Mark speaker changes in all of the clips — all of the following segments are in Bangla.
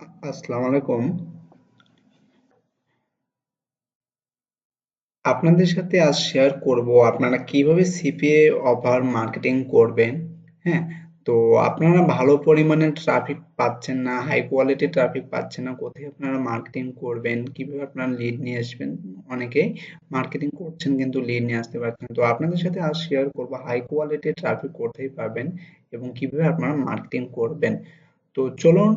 Speaker 1: আসসালামু আলাইকুম। আপনাদের সাথে আজ শেয়ার করব আপনারা কীভাবে সিপিএ অফার মার্কেটিং করবেন হ্যাঁ? তো আপনারা ভালো পরিমাণে ট্রাফিক পাচ্ছেন না হাই কোয়ালিটি ট্রাফিক পাচ্ছেন না, কোথায় আপনারা মার্কেটিং করবেন, কীভাবে আপনারা লিড নিয়ে আসবেন, অনেকেই মার্কেটিং করছেন কিন্তু লিড নিয়ে আসতে পারছেন তো আপনাদের সাথে আজ শেয়ার করব হাই কোয়ালিটি ট্রাফিক কোথায় পাবেন এবং কীভাবে আপনারা মার্কেটিং করবেন। তো চলুন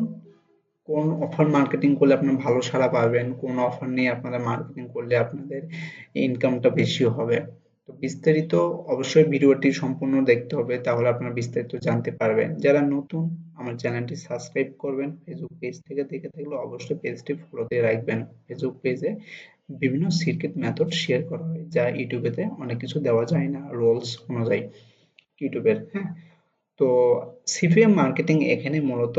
Speaker 1: কোন অফার মার্কেটিং করলে আপনারা ভালো সাড়া পাবেন? কোন অফার নিয়ে আপনারা মার্কেটিং করলে আপনাদের ইনকামটা বেশি হবে? তো বিস্তারিত অবশ্যই ভিডিওটি সম্পূর্ণ দেখতে হবে, তাহলে আপনারা বিস্তারিত জানতে পারবেন। যারা নতুন, আমার চ্যানেলটি সাবস্ক্রাইব করবেন। ফেসবুক পেজ থেকে দেখে থাকলে অবশ্যই পেজটি ফলো দিয়ে রাখবেন। ফেসবুক পেজে বিভিন্ন সিক্রেট মেথড শেয়ার করা হয়, যা ইউটিউবেতে অনেক কিছু দেওয়া যায় না রোলস অনুযায়ী। ইউটিউবের হ্যাঁ? তো সিপিএম মার্কেটিং এখানে মূলত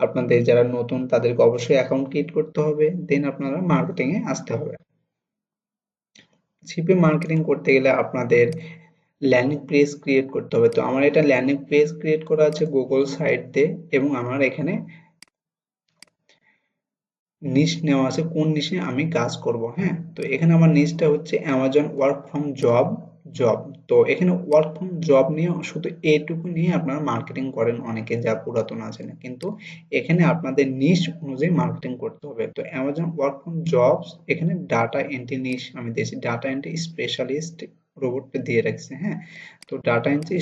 Speaker 1: আপনাদের যারা নতুন, তাদেরকে অবশ্যই অ্যাকাউন্ট ক্রিয়েট করতে হবে। দেন আপনারা মার্কেটিং এ আসতে হবে। সিপিএম মার্কেটিং করতে গেলে আপনাদের ল্যান্ডিং পেজ ক্রিয়েট করতে হবে। তো আমার এটা ল্যান্ডিং পেজ ক্রিয়েট করা আছে গুগল সাইট দিয়ে এবং আমার এখানে নিশ নেওয়া আছে। কোন নিশে আমি কাজ করব হ্যাঁ? তো এখানে আমার নিশটা হচ্ছে Amazon work from job job তো এখানে ওয়ার্ক ফ্রম জব নিয়ে শুধু এটুকু নিয়ে আপনারা মার্কেটিং করেন অনেকে যা পুরাতন আছেন কিন্তু এখানে আপনাদের নিশ অনুযায়ী মার্কেটিং করতে হবে। তো অ্যামাজন ওয়ার্ক ফ্রম জবস এখানে ডাটা এন্ট্রি নিশ আমি দিয়েছি। ডাটা এন্ট্রি স্পেশালিস্ট রোবটটা দিয়ে রাখছি হ্যাঁ? তো ডাটা এন্ট্রি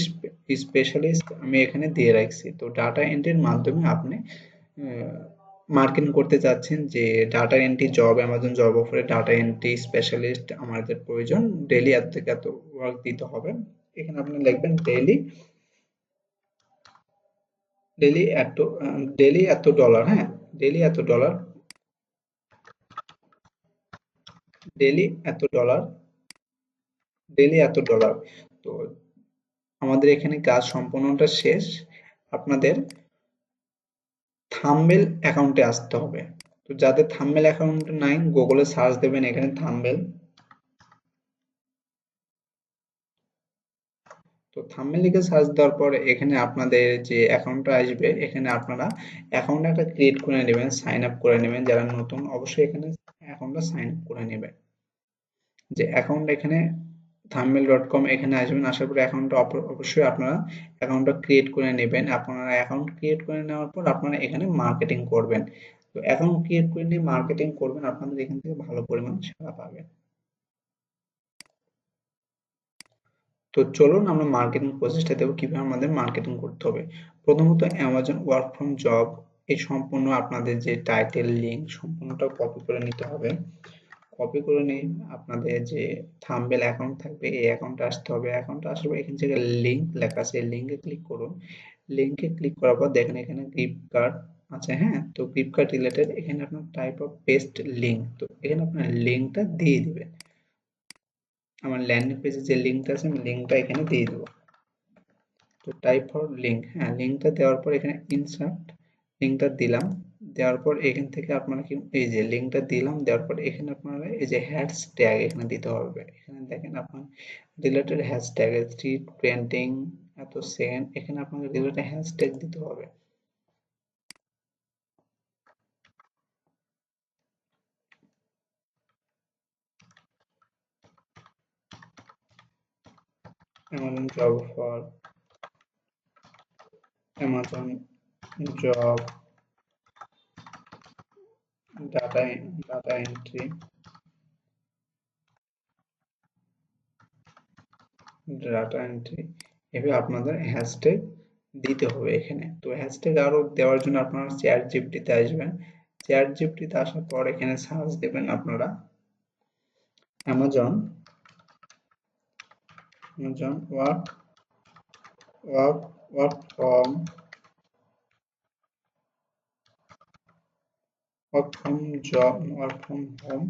Speaker 1: স্পেশালিস্ট আমি এখানে দিয়ে রাখছি। তো ডাটা এন্ট্রির মাধ্যমে আপনি মার্কেটিং করতে চাচ্ছেন যে data entry job Amazon job অফারে ডাটা এন্ট্রি স্পেশালিস্ট আমাদের প্রয়োজন। ডেলি এত থেকে এত ওয়ার্ক দিতে হবে। এখানে আপনি লিখবেন ডেলি ডেলি এত ডেলি এত ডলার হ্যাঁ? ডেলি এত ডলার ডেলি এত ডলার ডেলি এত ডলার তো আমাদের এখানে কাজ সম্পূর্ণটা শেষ। আপনাদের থাম্বেল অ্যাকাউন্টে আসতে হবে। তো যাদের থাম্বেল অ্যাকাউন্ট নাই গুগলে সার্চ দেবেন এখানে থাম্বেল তো থাম্বেল লিখে সার্চ দেওয়ার পর এখানে আপনাদের যে অ্যাকাউন্টটা আসবে, এখানে আপনারা অ্যাকাউন্ট একটা ক্রিয়েট করে নেবেন সাইন আপ করে নেবেন। যারা নতুন, অবশ্যই এখানে অ্যাকাউন্টটা সাইন আপ করে নেবেন। যে অ্যাকাউন্ট এখানে থাম্বেল ডট কম এখানে আসবেন, আসার পর অ্যাকাউন্টটা অবশ্যই আপনারা অ্যাকাউন্টটা ক্রিয়েট করে নেবেন। আপনারা অ্যাকাউন্ট ক্রিয়েট করে নেওয়ার পর আপনারা এখানে মার্কেটিং করবেন। তো অ্যাকাউন্ট ক্রিয়েট করে নিয়ে মার্কেটিং করবেন, আপনাদের এখান থেকে ভালো পরিমাণ সেবা পাবেন। তো চলুন আমরা মার্কেটিং প্রসেসটা দেবো, কীভাবে আমাদের মার্কেটিং করতে হবে। প্রথমত অ্যামাজন ওয়ার্ক ফ্রম জব এই সম্পূর্ণ আপনাদের যে টাইটেল লিঙ্ক সম্পূর্ণটা কপি করে নিতে হবে। কপি করে নিন। আপনাদের যে থাম্বেল অ্যাকাউন্ট থাকবে, এই অ্যাকাউন্টে আসতে হবে। অ্যাকাউন্টে আসার পর এখান থেকে লিঙ্ক লেখা আছে। লিঙ্কে ক্লিক করুন। লিঙ্কে ক্লিক করার পর দেখেন এখানে গিফট কার্ড আছে হ্যাঁ? তো গিফট কার্ড রিলেটেড এখানে আপনার টাইপ অফ পেস্ট লিঙ্ক তো এখানে আপনার লিঙ্কটা দিয়ে দিবেন। আমার ল্যান্ডিং পেজে যে লিঙ্কটা আছে, আমি লিঙ্কটা এখানে দিয়ে দেবো। তো টাইপ ফর লিঙ্ক হ্যাঁ? লিঙ্কটা দেওয়ার পর এখানে ইনসার্ট লিঙ্কটা দিলাম। দেওয়ার পর এখান থেকে আপনারা কি এই যে লিঙ্কটা দিলাম, দেওয়ার পর এখানে আপনারা এই যে হ্যাশট্যাগ এখানে দিতে হবে। এখানে দেখেন আপনার রিলেটেড হ্যাশট্যাগ স্ট্রিট পেন্টিং এত সেকেন্ড এখানে আপনাকে রিলেটেড হ্যাশট্যাগ দিতে হবে। Amazon job for Amazon job data data entry. Data entry এভাবে আপনাদের হ্যাশট্যাগ দিতে হবে এখানে। তো হ্যাশট্যাগ আরও দেওয়ার জন্য আপনারা চ্যাট জিপিটিতে আসবেন। চ্যাট জিপিটিতে আসার পর এখানে সার্চ দেবেন আপনারা। Amazon Amazon work work work from work from job work from home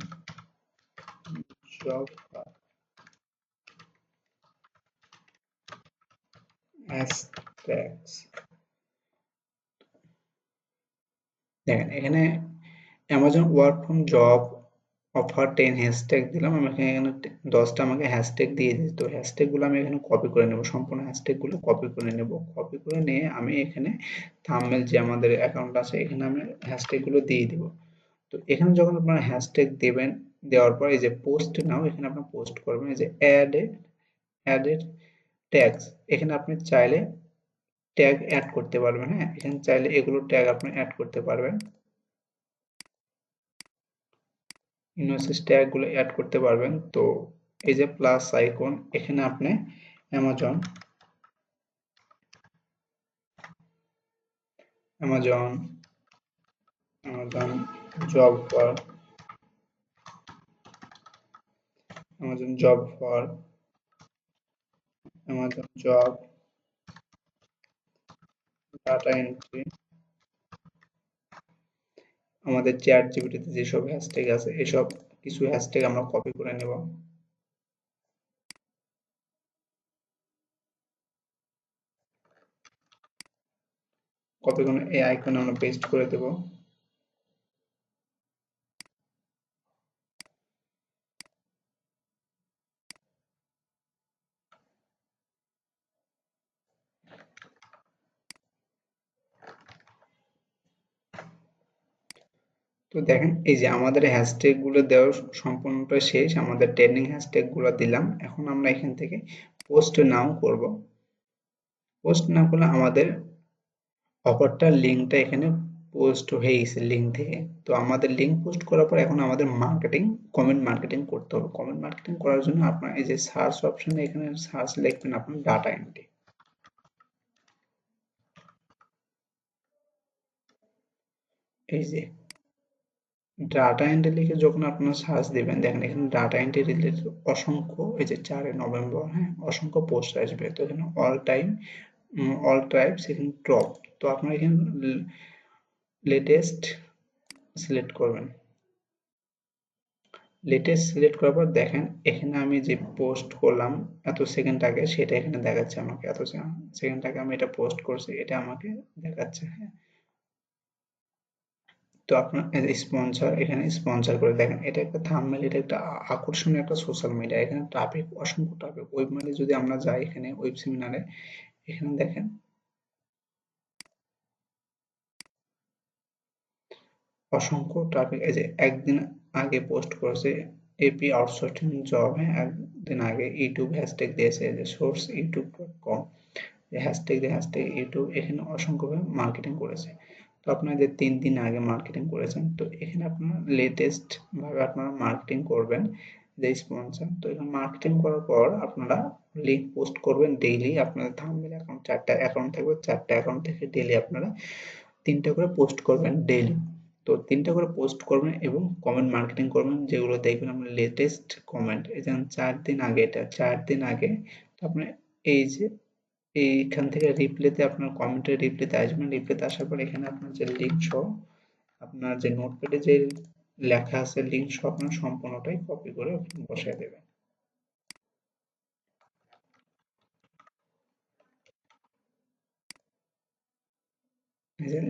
Speaker 1: job hashtags দেখেন এখানে Amazon work from job Offer ten hashtag দিলাম, আমি এখানে দশটা আমাকে হ্যাশট্যাগ দিয়ে দিই তো হ্যাশট্যাগগুলো আমি এখানে কপি করে নেব, সম্পূর্ণ হ্যাশট্যাগগুলো কপি করে নেব। কপি করে নিয়ে আমি এখানে থাম্বনেল যে আমাদের অ্যাকাউন্ট আছে, এখানে আমি হ্যাশট্যাগগুলো দিয়ে দিব। তো এখানে যখন আপনারা হ্যাশট্যাগ দেবেন, দেওয়ার পর এই যে পোস্ট নাও, এখানে আপনার পোস্ট করবেন, এই যে অ্যাড অ্যাডেড ট্যাগস এখানে আপনি চাইলে ট্যাগ অ্যাড করতে পারবেন হ্যাঁ? এখানে চাইলে এগুলো ট্যাগ আপনি অ্যাড করতে পারবেন। ইনোসিস ট্যাগগুলো অ্যাড করতে পারবেন। তো এই যে প্লাস আইকন এখানে আপনি Amazon Amazon Amazon job for Amazon job for Amazon job data entry আমাদের চ্যাট জিপিটিতে যেসব হ্যাশট্যাগ আছে, এসব কিছু হ্যাশট্যাগ আমরা কপি করে নেব। কপি করে এই আইকনে আমরা পেস্ট করে দেব। তো দেখেন, এই যে আমাদের হ্যাশট্যাগগুলো দেওয়া সম্পূর্ণটা শেষ, আমাদের ট্রেন্ডিং হ্যাশট্যাগগুলো দিলাম। এখন আমরা এখান থেকে পোস্ট নাও করব। পোস্ট না করলে আমাদের অফারটার লিঙ্কটা এখানে পোস্ট হয়ে গেছে লিঙ্ক থেকে। তো আমাদের লিঙ্ক পোস্ট করার পর এখন আমাদের মার্কেটিং কমেন্ট মার্কেটিং করতে হবে। কমেন্ট মার্কেটিং করার জন্য আপনার এই যে সার্চ অপশনে এখানে সার্চ লিখবেন আপনার ডাটা এন্ট্রি এই যে ডাটা এন্ট্রি লিখে যখন আপনারা সার্চ দিবেন, দেখেন এখানে ডাটা এন্ট্রি রিলেটেড অসংখ্য, এই যে চারে নভেম্বর হ্যাঁ অসংখ্য পোস্ট আসবে। তো এখানে অল টাইম অল টাইপস এখানে টপ তো আপনারা এখানে লেটেস্ট সিলেক্ট করবেন। লেটেস্ট সিলেক্ট করার পর দেখেন, এখানে আমি যে পোস্ট করলাম এত সেকেন্ড আগে, সেটা এখানে দেখাচ্ছে আমাকে। এত সেকেন্ড আগে আমি এটা পোস্ট করছি, এটা আমাকে দেখাচ্ছে হ্যাঁ। তো আপনার স্পন্সর এখানে স্পন্সর করে দেখেন, এটা একটা থাম্বনেল এটা একটা আকর্ষণীয় একটা সোশ্যাল মিডিয়া এখানে ট্রাফিক অসংখ্য ট্রাফিক ওয়েব মানে যদি আমরা যাই এখানে ওয়েব সেমিনারে এখানে দেখেন। অসংখ্য ট্রাফিক এই যে একদিন আগে পোস্ট করেছে এপি আউটসোর্সিং জব হ্যাঁ একদিন আগে ইউটিউব হ্যাশট্যাগ দিয়েছে যে source YouTube dot com hashtag দিয়ে হ্যাশট্যাগ ইউটিউব এখানে অসংখ্যভাবে মার্কেটিং করেছে। তো আপনারা যে তিন দিন আগে মার্কেটিং করেছেন, তো এখানে আপনারা লেটেস্ট ভাবে আপনারা মার্কেটিং করবেন যে স্পন্সর তো এখানে মার্কেটিং করার পর আপনারা লিঙ্ক পোস্ট করবেন ডেইলি আপনাদের থাম্বনেল অ্যাকাউন্ট চারটা অ্যাকাউন্ট থাকবে, চারটা অ্যাকাউন্ট থেকে ডেইলি আপনারা তিনটা করে পোস্ট করবেন ডেইলি তো তিনটা করে পোস্ট করবেন এবং কমেন্ট মার্কেটিং করবেন, যেগুলো দেখবেন আপনার লেটেস্ট কমেন্ট এই যেমন চার দিন আগে এটা, চার দিন আগে আপনার এই যে এইখান থেকে রিপ্লেতে আপনার কমেন্টের রিপ্লেতে আসবেন। রিপ্লেতে আসার পর এখানে আপনার যে লিঙ্ক সহ আপনার যে নোটপ্যাডে যে লেখা আছে লিঙ্ক সহ আপনার সম্পূর্ণটাই কপি করে বসায় দেবেন।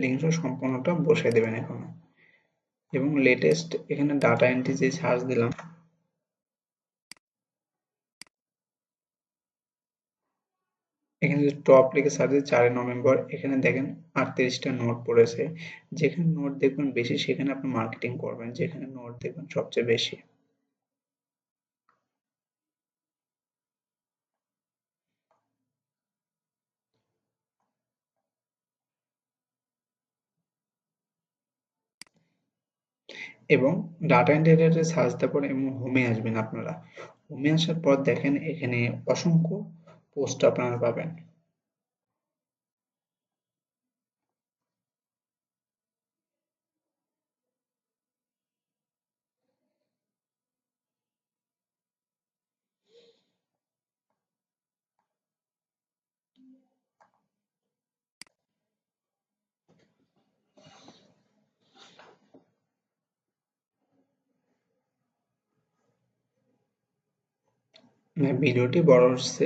Speaker 1: লিঙ্ক সহ সম্পূর্ণটা বসায় দেবেন এখন। এবং লেটেস্ট এখানে ডাটা এন্ট্রি যে সার্চ দিলাম এখানে যদি টপ লিখে সার্চ দিই চারই নভেম্বর, এখানে দেখেন আটত্রিশটা নোট পড়েছে। যেখানে নোট দেখবেন বেশি, সেখানে আপনি মার্কেটিং করবেন, যেখানে নোট দেখবেন সবচেয়ে বেশি। এবং ডাটা এন্ট্রি সার্চ দেওয়ার পর এবং হোমে আসবেন আপনারা। হোমে আসার পর দেখেন এখানে অসংখ্য পোস্ট আপনারা পাবেন। ভিডিওটি বড় হচ্ছে।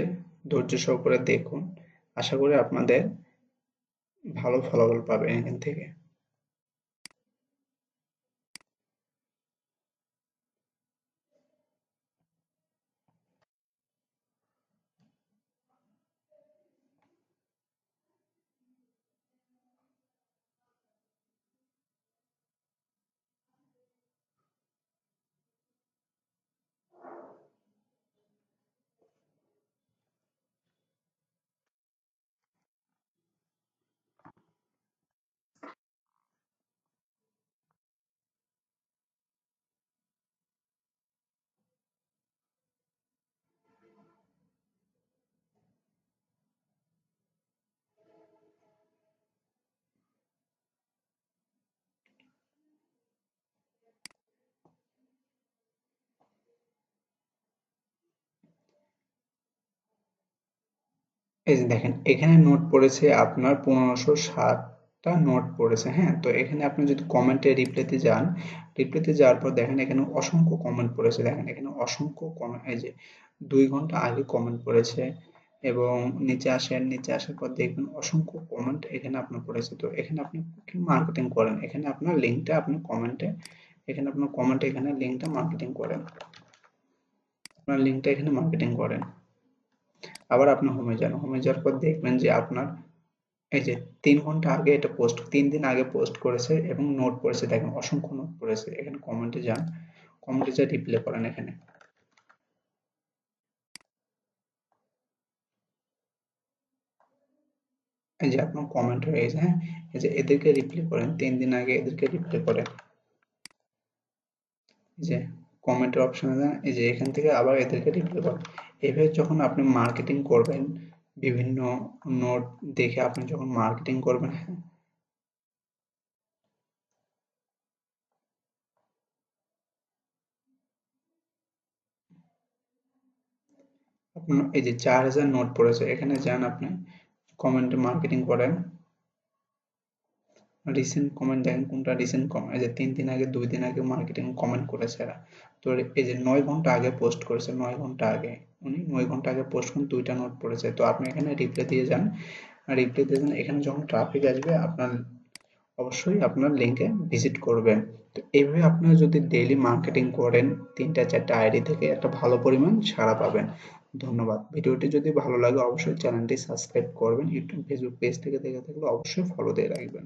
Speaker 1: ধৈর্য সহকারে দেখুন। আশা করি আপনাদের ভালো ফলাফল পাবেন এখান থেকে। এই যে দেখেন, এখানে নোট পড়েছে আপনার পনেরোশো সাতটা নোট পড়েছে হ্যাঁ? তো এখানে আপনি যদি কমেন্টে রিপ্লাইতে যান রিপ্লাইতে যাওয়ার পর দেখেন এখানে অসংখ্য কমেন্ট পড়েছে। দেখেন, এখানে অসংখ্য কমেন্ট এই যে দুই ঘণ্টা আগে কমেন্ট পড়েছে এবং নিচে আসেন, নিচে আসার পর দেখবেন অসংখ্য কমেন্ট এখানে আপনার পড়েছে। তো এখানে আপনি মার্কেটিং করেন। এখানে আপনার লিঙ্কটা আপনি কমেন্টে এখানে আপনার কমেন্টে এখানে লিঙ্কটা মার্কেটিং করেন। আপনার লিঙ্কটা এখানে মার্কেটিং করেন। আবার আপনি হোমে যান। হোমে যাওয়ার পর দেখবেন যে আপনার এই যে তিন ঘণ্টা আগে এটা পোস্ট তিন দিন আগে পোস্ট করেছে এবং নোট পড়েছে। দেখেন অসংখ্য নোট পড়েছে। এখানে কমেন্টে যান। কমেন্টে যা রিপ্লাই করেন এখানে। এই যে আপনার কমেন্ট হয়ে গেছে হ্যাঁ? এই যে এদেরকে রিপ্লাই করেন, তিন দিন আগে এদেরকে রিপ্লাই করেন। যে কমেন্টের অপশনে দেন এই যে এখান থেকে আবার এদেরকে রিপ্লাই করেন। এভাবে যখন আপনি মার্কেটিং করবেন, বিভিন্ন নোট দেখে আপনি যখন মার্কেটিং করবেন হ্যাঁ? এই যে চার হাজার নোট পড়েছে, এখানে যান আপনি কমেন্টে মার্কেটিং করেন। রিসেন্ট কমেন্ট দেখেন কোনটা রিসেন্ট কমেন্ট এই যে তিন দিন আগে, দুই দিন আগে মার্কেটিং কমেন্ট করেছে এরা। তো এই যে নয় ঘণ্টা আগে পোস্ট করেছে, নয় ঘণ্টা আগে, উনি নয় ঘণ্টা আগে পোস্ট করুন দুইটা নোট পড়েছে। তো আপনি এখানে রিপ্লাই দিয়ে যান। রিপ্লাই দিয়ে যান, এখানে যখন ট্রাফিক আসবে, আপনার অবশ্যই আপনার লিঙ্কে ভিজিট করবে। তো এইভাবে আপনারা যদি ডেইলি মার্কেটিং করেন, তিনটা চারটা আইডি থেকে একটা ভালো পরিমাণ সাড়া পাবেন। ধন্যবাদ। ভিডিওটি যদি ভালো লাগে, অবশ্যই চ্যানেলটি সাবস্ক্রাইব করবেন। ইউটিউব ফেসবুক পেজ থেকে দেখে থাকলে অবশ্যই ফলো দিয়ে রাখবেন।